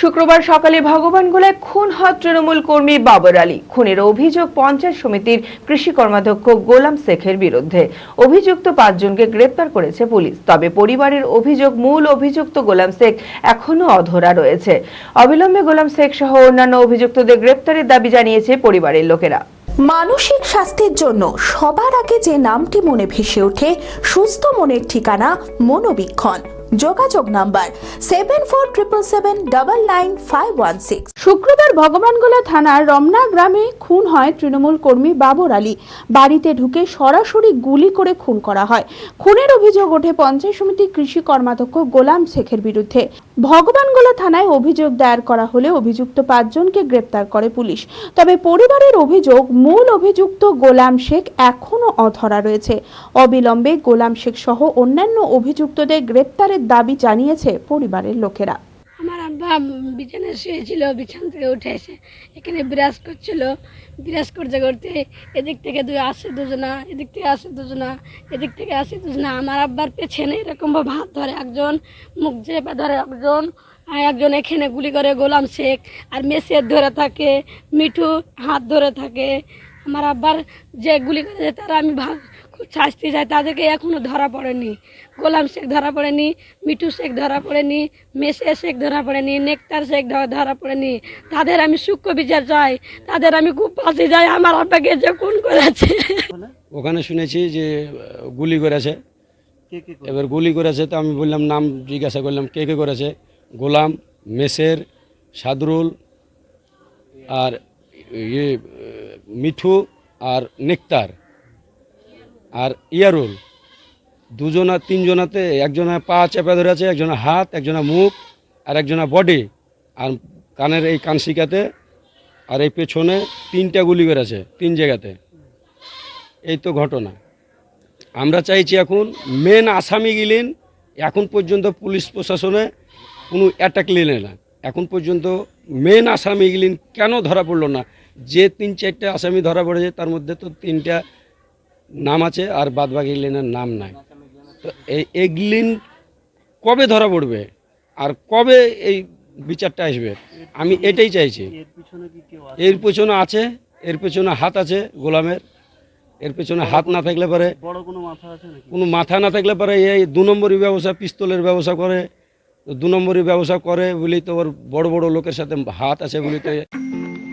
শুক্রবার সকালে ভগবানগোলায় খুন হয় তৃণমূল কর্মী বাবর আলী। খুনের অভিযোগ পঞ্চায়েত সমিতির কৃষি কর্মাধ্যক্ষ গোলাম শেখের বিরুদ্ধে। অভিযুক্ত পাঁচজনকে গ্রেপ্তার করেছে পুলিশ। তবে পরিবারের অভিযোগ, মূল অভিযুক্ত গোলাম শেখ এখনও অধরা রয়েছে। অবিলম্বে গোলাম শেখ সহ অন্যান্য অভিযুক্তদের গ্রেপ্তারের দাবি জানিয়েছে পরিবারের লোকেরা। মানসিক স্বাস্থ্যের জন্য সবার আগে যে নামটি মনে ভেসে ওঠে, সুস্থ মনের ঠিকানা মনোবীক্ষণ। যোগাযোগ number seven four triple seven double nine five one six শুক্রবার ভগবানগোলা থানার রমনা গ্রামে খুন হয় তৃণমূল কর্মী বাবর আলী। বাড়িতে ঢুকে সরাসরি গুলি করে খুন করা হয়। খুনের অভিযোগ ওঠে পঞ্চায়েত সমিতি কৃষি কর্মাধ্যক্ষ গোলাম শেখের বিরুদ্ধে। ভগবানগোলা থানায় অভিযোগ দায়ের করা হলে অভিযুক্ত পাঁচজনকে গ্রেপ্তার করে পুলিশ। তবে পরিবারের অভিযোগ, মূল অভিযুক্ত গোলাম শেখ এখনও অধরা রয়েছে। অবিলম্বে গোলাম শেখ সহ অন্যান্য অভিযুক্তদের গ্রেপ্তারের দাবি জানিয়েছে পরিবারের লোকেরা। আব্বা বিছানায় শুয়েছিল, বিছানা থেকে উঠে এসে এখানে বিরাজ করছিল। বিরাজ করতে করতে এদিক থেকে দুই আসে দুজনা, এদিক থেকে আসে দুজনা, এদিক থেকে আসে দুজনা। আমার আব্বার পেছনে এরকমভাবে হাত ধরে একজন, মুখ চেপে ধরে একজন একজন এখানে গুলি করে গোলাম শেখ আর মেসের ধরে থাকে, মিঠু হাত ধরে থাকে। আমার আব্বার যে গুলি করে তারা আমি ভাগ খুব শাস্তি যায় তাদেরকে এখনও ধরা পড়েনি। গোলাম শেখ ধরা পড়েনি মিঠু শেখ ধরা পড়েনি মেসে শেখ ধরা পড়েনি নেকতার শেখ ধরা পড়েনি। তাদের আমি সূক্ষ্ম বিচার চাই তাদের আমি খুব পাশে যাই আমার আব্বাকে যে খুন করেছে। ওখানে শুনেছি যে গুলি করেছে? এবার গুলি করেছে তো আমি বললাম নাম জিজ্ঞাসা করলাম কে কে করেছে? গোলাম মেসের সাদরুল আর ইয়ে মিঠু আর নেকতার। আর ইয়ারুল। দুজনা, তিনজনাতে একজনা পা চেপে ধরে আছে একজনা হাত, একজনা মুখ, আর একজনা বডি আর কানের এই কানসিকাতে আর এই পেছনে তিনটা গুলি করেছে, তিন জায়গাতে। এই তো ঘটনা। আমরা চাইছি এখন মেন আসামি গিলেন, এখন পর্যন্ত পুলিশ প্রশাসনে কোনো অ্যাটাক নিলে না। এখন পর্যন্ত মেন আসামি গিলেন কেন ধরা পড়ল না? যে তিন চারটে আসামি ধরা পড়েছে, তার মধ্যে তো তিনটা নাম আছে আর বাদ বাকি গিলেনের নাম নাই। তো এই এগলিন কবে ধরা পড়বে? আর কবে এই বিচারটা আসবে? আমি এটাই চাইছি। এর পেছনে আছে এর পেছনে হাত আছে গোলামের। এর পেছনে হাত না থাকলে পরে কোনো মাথা না থাকলে পারে এই দু নম্বরই ব্যবসা পিস্তলের ব্যবসা করে। দু নম্বরই ব্যবসা করে বলেই তো ওর বড় বড় লোকের সাথে হাত আছে বলেই তো